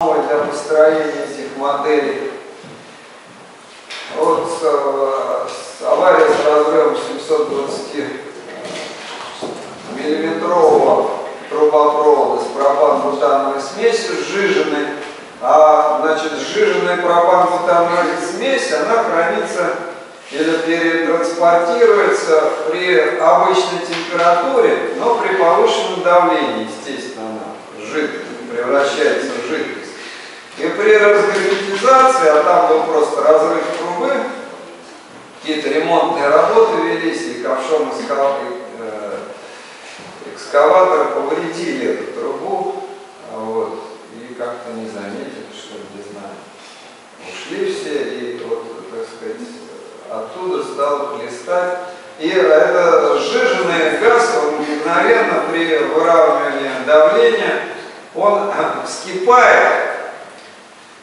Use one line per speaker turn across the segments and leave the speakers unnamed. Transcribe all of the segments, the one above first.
для построения этих моделей. Вот э, авария с разрывом 720 миллиметрового трубопровода с пропан-бутановой смесью сжиженной. А, значит, сжиженная пропан-бутановая смесь, она хранится или перетранспортируется при обычной температуре, но при повышенном давлении, естественно, она жидкость, превращается в жидкость. И при разгерметизации, а там был просто разрыв трубы, какие-то ремонтные работы велись, и ковшом э, экскаватора повредили эту трубу, вот, и как-то не заметили, что ли, не знаю. Ушли все, и вот, так сказать, оттуда стало хлестать. И это сжиженный газ, он мгновенно при выравнивании давления, он вскипает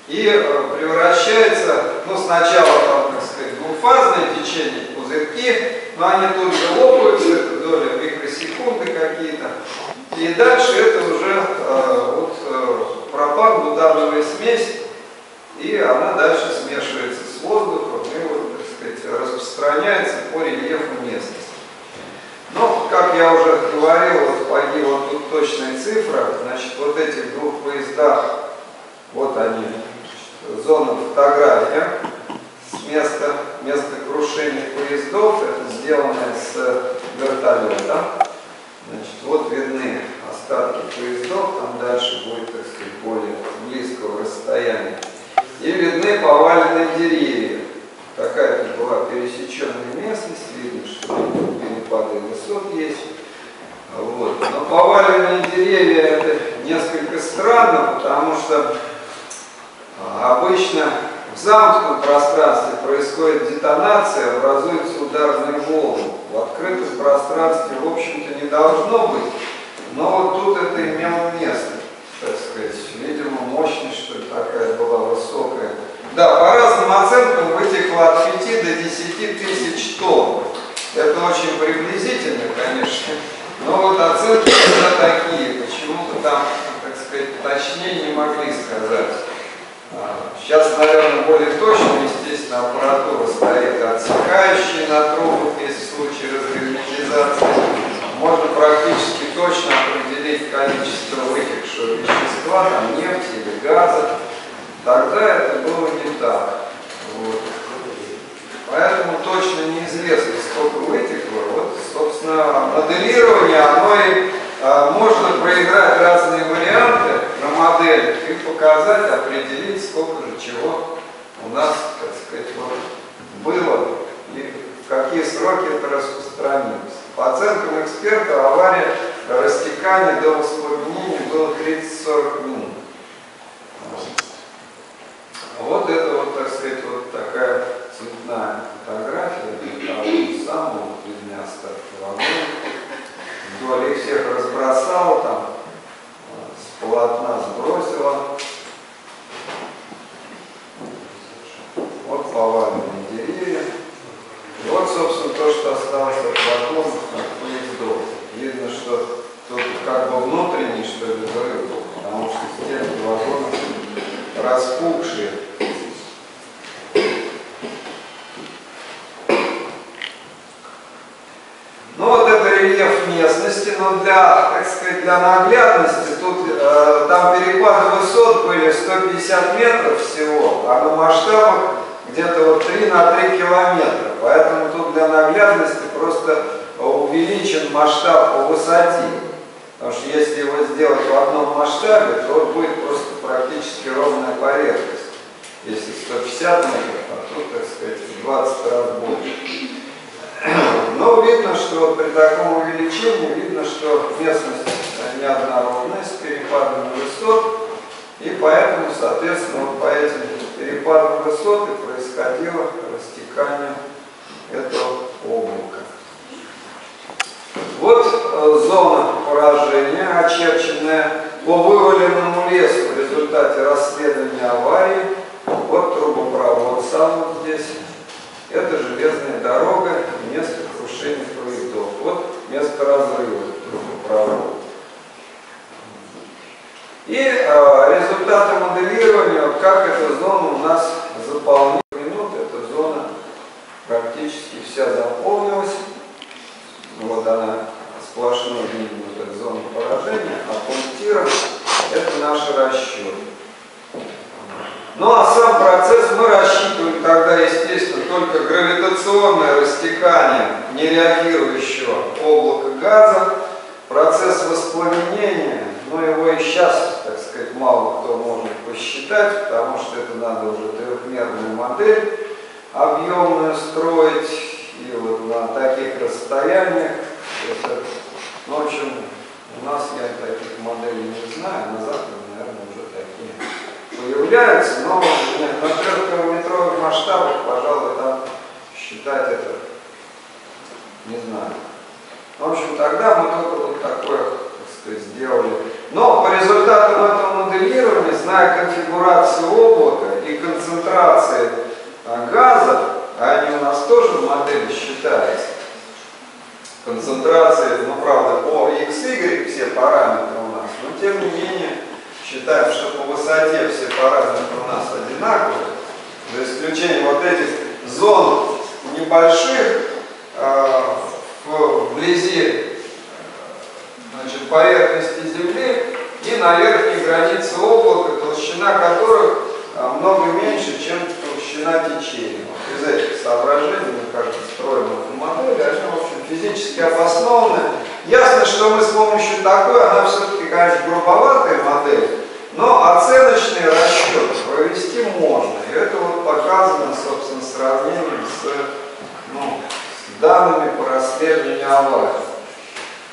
и э, превращается, ну сначала там, так сказать, двухфазное течение, пузырьки, но они тут же лопаются, это доли микросекунды какие-то. И дальше это уже э, вот, э, пропан-бутановая смесь, и она дальше смешивается с воздухом и вот, так сказать, распространяется по рельефу местности. Но, как я уже говорил, вот погибла тут точная цифра, значит, вот этих двух поездах, вот они, зона фотография с места, места крушения поездов, это сделано с вертолета. Значит, вот видны остатки поездов, там дальше будет, так сказать, более близкого расстояния. И видны поваленные деревья. Такая была пересеченная местность, видно, что перепады высот есть. Вот. Но поваленные деревья это несколько странно, потому что обычно в замкнутом пространстве происходит детонация, образуются ударные волны. В открытом пространстве, в общем-то, не должно быть, но вот тут это имело место, так сказать. Видимо, мощность, что ли, такая была высокая. Да, по разным оценкам вытекло от 5 до 10 тысяч тонн. Это очень приблизительно, конечно, но вот оценки всегда такие. Почему-то там, так сказать, точнее не могли сказать. Сейчас, наверное, более точно, естественно, аппаратура стоит отсекающая на трубах, если в случае разгерметизации. Можно практически точно определить количество вытекшего вещества, там нефти или газа. Тогда это было не так. Вот. Поэтому точно неизвестно, сколько вытекло. Вот, собственно, моделирование, оно и а, можно проиграть разные варианты на моделях и показать, определить, сколько же чего у нас, так сказать, вот, было и в какие сроки это распространилось. По оценкам эксперта, авария растекания до воспламенения было 30-40 минут. Вот это вот, так сказать, вот такая цветная фотография того самого, вот видны остатки вагона вдоль их всех разбросала, там, с полотна сбросила. Вот поваленные деревья. И вот, собственно, то, что осталось от вагонов, от поездов. Видно, что тут как бы внутренний, что ли, взрыв был, потому что стенки вагонов распухшие. рельеф местности, но для, так сказать, для наглядности, тут э, там перепады высот были 150 метров всего, а на масштабах где-то вот 3 на 3 километра. Поэтому тут для наглядности просто увеличен масштаб по высоте. Потому что если его сделать в одном масштабе, то будет просто практически ровная поверхность. Если 150 метров, а тут, так сказать, в 20 раз больше. Но видно, что при таком увеличении, видно, что местность неоднородная, с перепадами высот, и поэтому, соответственно, вот по этим перепадам высот и происходило растекание этого облака. Вот э, зона поражения, очерченная по вываленному лесу в результате расследования аварии. Вот трубопровод сам вот здесь. Это железная дорога, место крушения проводов. Вот место разрыва трубопровода. И э, результаты моделирования, как эта зона у нас заполнена. минут, эта зона практически вся заполнилась. Вот она сплошной видно, вот эта зона поражения, а пунктира – это наши расчеты. Ну а сам процесс мы рассчитываем тогда, естественно, только гравитационное растекание нереагирующего облака газа, процесс воспламенения, но его и сейчас, так сказать, мало кто может посчитать, потому что это надо уже трехмерную модель объемную строить, и вот на таких расстояниях, это, ну, в общем, у нас я таких моделей не знаю, на Западе, наверное, уже такие появляются, но нет, трехкилометровых масштабах, пожалуй, там считать это не знаю. В общем, тогда мы только вот такое, так сказать, сделали. Но по результатам этого моделирования, зная конфигурацию облака и концентрации а, газа, а они у нас тоже в модели считаются, концентрации, ну правда, по y все параметры у нас, но тем не менее считаем, что по высоте все параметры у нас одинаковые, за исключением вот этих зон небольших э, вблизи значит, поверхности Земли и на верхней границе облака, толщина которых э, много меньше, чем толщина течения. Вот из этих соображений мы, кажется, строим эту модель, они, в общем, физически обоснованы. Ясно, что мы с помощью такой, она все-таки, конечно, грубоватая модель, но оценочные расчеты провести можно. Это вот показано, собственно, сравнением с, ну, с данными по расследованию аварии.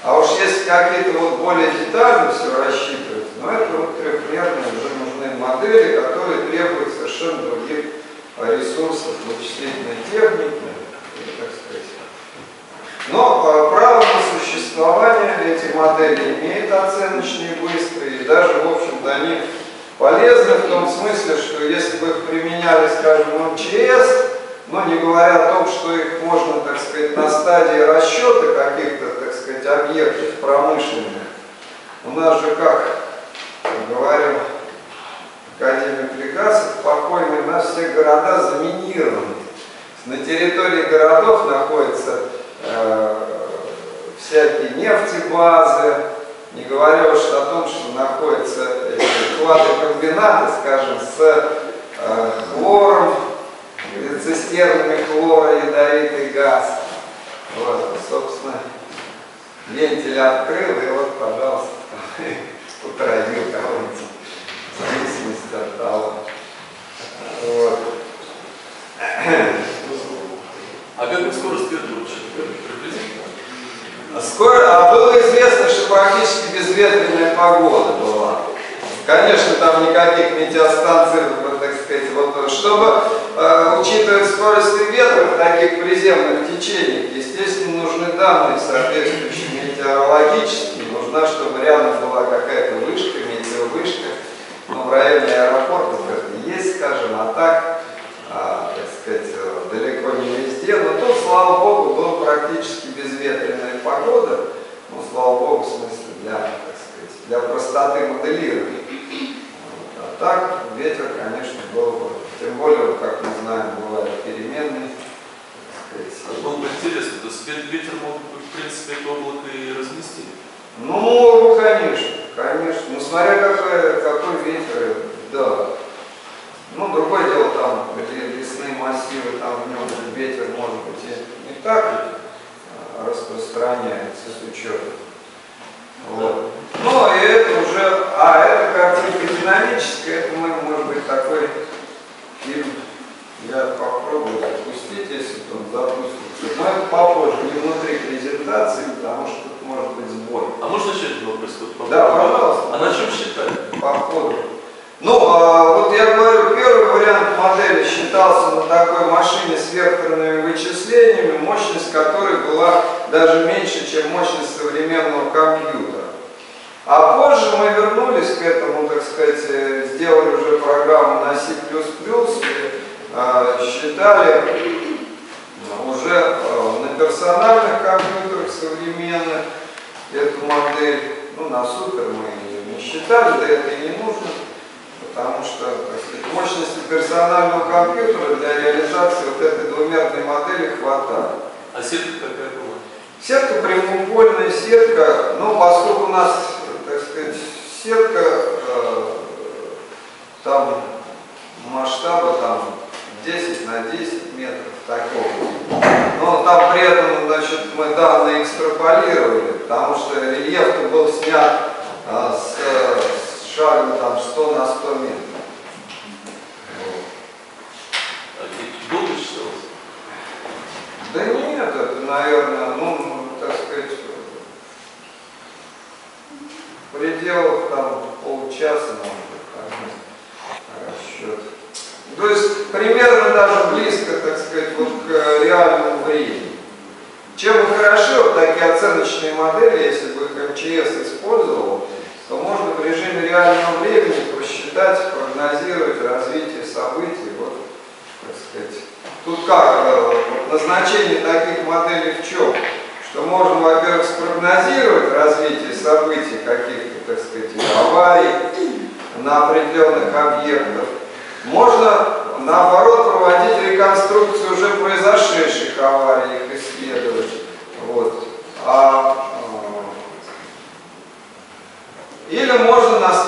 А уж если какие-то вот более детально все рассчитывать, ну это вот трехмерные уже нужны модели, которые требуют совершенно других ресурсов вычислительной техники, так сказать. Но право на существование эти модели имеют оценочные быстрые, и даже, в общем-то, они полезны в том смысле, что если бы их применяли, скажем, в МЧС, но не говоря о том, что их можно, так сказать, на стадии расчета каких-то, так сказать, объектов промышленных, у нас же, как говорил академик Легасов, покойный, у нас все города заминированы. На территории городов находятся э, всякие нефтебазы, не говоря уж о том, что находятся эти комбинаты, скажем, с э, хлором, цистернами хлора, ядовитый газ. Вот, собственно, вентиль открыл, и вот, пожалуйста, утравил кого-нибудь, в зависимости от того. Вот.
А какая скорость вообще? Приблизительно?
Скоро, а было известно, что практически безветренная погода была. Конечно, там никаких метеостанций, так сказать, вот, чтобы э, учитывать скорость ветра в таких приземных течениях, естественно, нужны данные соответствующие метеорологические, нужна, чтобы рядом была какая-то вышка, метеовышка, ну, в районе аэропортов это есть, скажем, а так, а, так сказать, далеко не везде, но тут, слава богу, была практически безветренная погода, ну, слава богу, в смысле, для, так сказать, для простоты моделирования. А так, ветер, конечно, был бы, тем более, как мы знаем, бывает переменный, сказать.
Было бы интересно, то есть ветер мог бы, в принципе, это облако и разнести?
Ну, конечно, конечно. Ну, смотря какой, какой ветер, да. Ну, другое дело, там, где лесные массивы, там в нем ветер, может быть, и не так а, распространяется с учетом. Вот. Ну, и это уже, а, это картинка динамическая, это мы, может быть, такой фильм, я попробую запустить, если он запустится. Но это попозже, не внутри презентации, потому что тут может быть сбой.
А можно еще вопрос? Вот,
Да, пожалуйста.
А на чем считали?
По ходу. Ну, а, вот я говорю, первый вариант модели считался на такой машине с векторными вычислениями, мощность которой была даже меньше, чем мощность современного компьютера. А позже мы вернулись к этому, так сказать, э, сделали уже программу на C++, и э, считали уже э, на персональных компьютерах современных эту модель, ну на супер мы ее не считали, да это и не нужно, потому что сказать, мощности персонального компьютера для реализации вот этой двумерной модели хватает.
А сетка какая была?
Сетка прямоугольная сетка, ну поскольку у нас, так сказать, сетка э, там масштабы там 10 на 10 метров такого. Но там при этом, значит, мы данные экстраполировали, потому что рельеф был снят а, с, э, с шагом там 100 на 100 метров.
А и долго читалось?
Да нет, это, наверное, ну, так сказать, в пределах там полчаса, может быть, так, расчет. То есть примерно даже близко, так сказать, вот к реальному времени. Чем и хороши вот такие оценочные модели, если бы их МЧС использовал, то можно в режиме реального времени просчитать, прогнозировать развитие событий. Вот, так сказать. Тут как, э, назначение таких моделей в чем? Что можно, во-первых, спрогнозировать развитие событий каких-то, так сказать, аварий на определенных объектах. Можно, наоборот, проводить реконструкцию уже произошедших аварий, их исследовать. Вот. А, э, или можно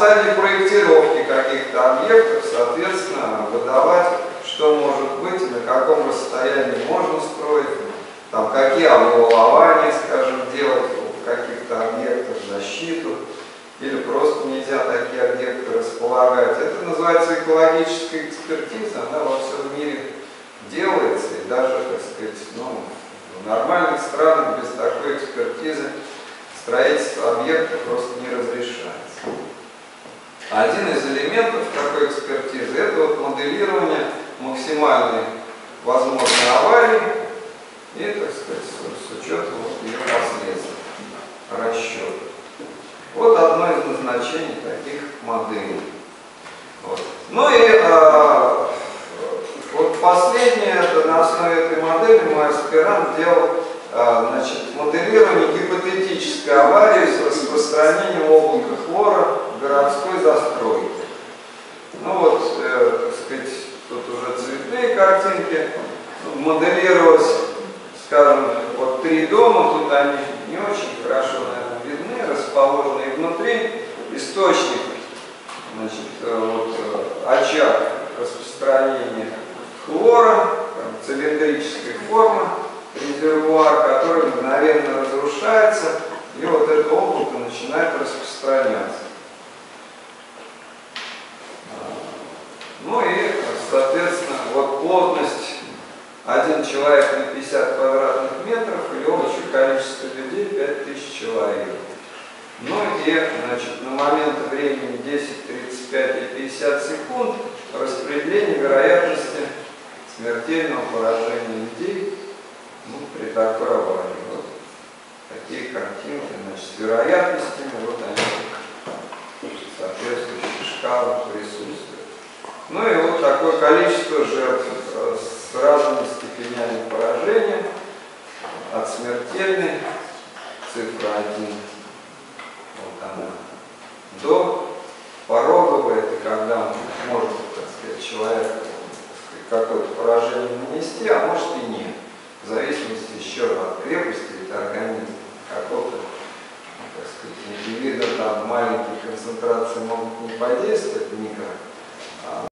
стадии проектировки каких-то объектов, соответственно, выдавать, что может быть и на каком расстоянии можно строить, там, какие обвалования, скажем, делать в каких-то объектах, защиту или просто нельзя такие объекты располагать. Это называется экологическая экспертиза, она во всем мире делается, и даже, так сказать, ну, в нормальных странах без такой экспертизы строительство объекта просто не разрешается. Один из элементов такой экспертизы – это вот моделирование максимальной возможной аварии и, так сказать, с, учетом вот ее последствий, расчет. Вот одно из назначений таких моделей. Вот. Ну и а, вот последнее, это на основе этой модели мой аспирант делал а, значит, моделирование гипотетической аварии с распространением облака хлора городской застройке. Ну вот, э, так сказать, тут уже цветные картинки. Моделировалось, скажем, вот три дома, тут они не очень хорошо, наверное, видны, расположенные внутри. Источник, 5 тысяч человек. Ну и значит, на момент времени 10, 35 и 50 секунд распределение вероятности смертельного поражения людей ну, при такой аварии. Вот такие картинки, значит, с вероятностями, вот они, соответствующие шкалы присутствуют. Ну и вот такое количество жертв э, с разными степенями поражения от смертельной цифра 1, вот она, до пороговой, это когда может, так сказать, человек какое-то поражение нанести, а может и нет, в зависимости еще от крепости это организма, какого-то, так сказать, индивида там маленькие концентрации могут не подействовать микро,